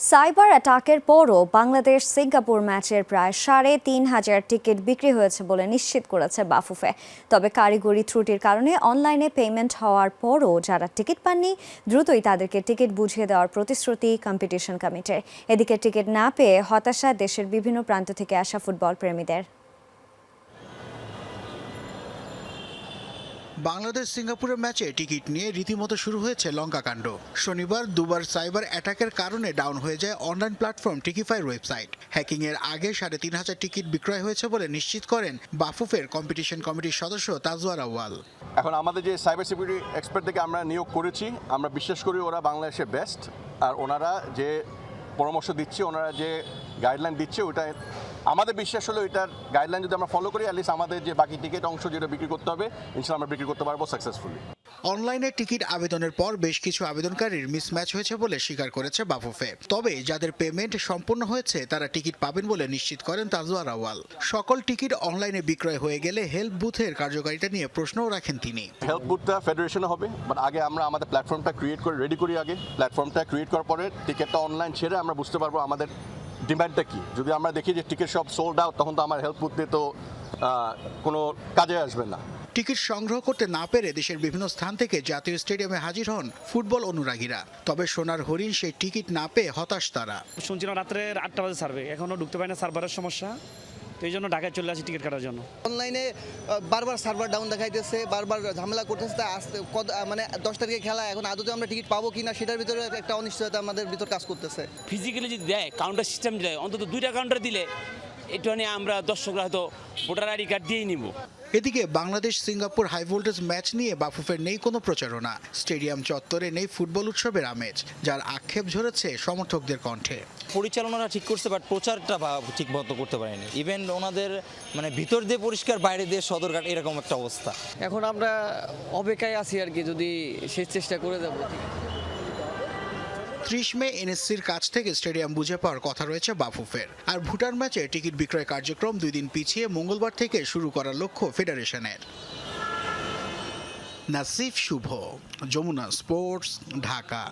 Cyber অ্যাটাকের পরও Bangladesh Singapore ম্যাচের প্রায় সাড়ে তিন হাজার টিকিট বিক্রি হয়েছে বলে নিশ্চিত করেছে বাফুফে। তবে কারিগরি ত্রুটির কারণে অনলাইনে পেমেন্ট হওয়ার পরও যারা টিকিট পাননি, দ্রুতই তাদেরকে টিকিট বুঝিয়ে দেওয়ার প্রতিশ্রুতি কম্পিটিশন কমিটির। এদিকে টিকিট না পেয়ে হতাশা দেশের বিভিন্ন প্রান্ত থেকে আসা ফুটবল প্রেমীদের। বাংলাদেশ সিঙ্গাপুরের ম্যাচে টিকিট নিয়ে রীতিমতো শুরু হয়েছে লঙ্কাকাণ্ড শনিবার দুবার সাইবার অ্যাটাকের কারণে ডাউন হয়ে যায় অনলাইন প্ল্যাটফর্ম টিকিফাইয়ের ওয়েবসাইট। হ্যাকিং এর আগে সাড়ে তিন হাজার টিকিট বিক্রয় হয়েছে বলে নিশ্চিত করেন বাফুফের কম্পিটিশন কমিটির সদস্য তাজওয়ার আওয়াল এখন আমাদের যে সাইবার সিকিউরিটি এক্সপার্টদেরকে আমরা নিয়োগ করেছি, আমরা বিশ্বাস করি ওরা বাংলাদেশের বেস্ট আর ওনারা যে পরামর্শ দিচ্ছে, ওনারা যে গাইডলাইন দিচ্ছে ওটা আমাদের বিশ্বাস হলো এটার গাইডলাইন যদি আমরা ফলো করি অ্যাটলিস্ট আমাদের যে বাকি টিকিট অংশ যেটা বিক্রি করতে হবে ইনশাল্লাহ আমরা বিক্রি করতে পারব সাকসেসফুলি অনলাইনে টিকিট আবেদনের পর বেশ কিছু আবেদনকারীর মিসম্যাচ হয়েছে বলে স্বীকার করেছে বাফুফে। তবে যাদের পেমেন্ট সম্পূর্ণ হয়েছে, তারা টিকিট পাবেন বলে নিশ্চিত করেন তাজওয়ার আওয়াল সকল টিকিট অনলাইনে বিক্রয় হয়ে গেলে হেল্প বুথের কার্যকারিতা নিয়ে প্রশ্নও রাখেন তিনি। হেল্প বুথটা ফেডারেশনে হবে বাট আগে আমরা আমাদের প্ল্যাটফর্মটা ক্রিয়েট করে রেডি করি আগে। প্ল্যাটফর্মটা ক্রিয়েট করার পরে টিকিটটা অনলাইন ছেড়ে আমরা বুঝতে পারব আমাদের ডিমান্ডটা কি। যদি আমরা দেখি যে টিকিট সব সোল্ড আউট তখন তো আমার হেল্প বুথ দিয়ে তো কোনো কাজে আসবে না। টিকিট সংগ্রহ করতে না পেরে দেশের বিভিন্ন স্থান থেকে জাতীয় স্টেডিয়ামে হাজির হন ফুটবল অনুরাগীরা। তবে সোনার হরিণ সেই টিকিট না পেয়ে হতাশ তারা। শুনছিলাম রাত্রে আটটা বাজে সার্ভে এখনও ঢুকতে পারে না সার্ভারের সমস্যা তো এই জন্য ঢাকায় চলে আসি টিকিট কাটার জন্য। অনলাইনে বারবার সার্ভার ডাউন দেখাইতেছে বারবার ঝামেলা করতেছে তা আসতে কত মানে দশ তারিখে খেলা এখন আদতে আমরা টিকিট পাবো কিনা সেটার ভিতরে একটা অনিশ্চয়তা আমাদের ভিতর কাজ করতেছে। ফিজিক্যালি যদি দেয় কাউন্টার সিস্টেম দেয় অন্তত দুইটা কাউন্টার দিলে একটু নিয়ে আমরা দর্শকরা হয়তো ভোটার আইডি কার্ড দিয়েই নিব। এদিকে Bangladesh Singapore high voltage match নিয়ে বাফুফের নেই কোনো প্রচারণা। স্টেডিয়াম চত্বরে নেই ফুটবল উৎসবের আমেজ যার আক্ষেপ ঝরেছে সমর্থকদের কণ্ঠে। পরিচালনাটা ঠিক করছে বাট প্রচারটা বা- ঠিক মতো করতে পারেনি। ইভেন ওনাদের মানে ভিতর দিয়ে পরিষ্কার বাইরে দিয়ে সদরঘাট এরকম একটা অবস্থা। এখন আমরা অপেক্ষায় আছি আর কি যদি শেষ চেষ্টা করে দেবো ত্রিশ মে এনএসসির কাছ থেকে স্টেডিয়াম বুঝে পাওয়ার কথা রয়েছে বাফুফের। আর ভুটান ম্যাচে টিকিট বিক্রয় কার্যক্রম দুই দিন পিছিয়ে মঙ্গলবার থেকে শুরু করার লক্ষ্য ফেডারেশনের। নাসিফ শুভ, যমুনা স্পোর্টস, ঢাকা।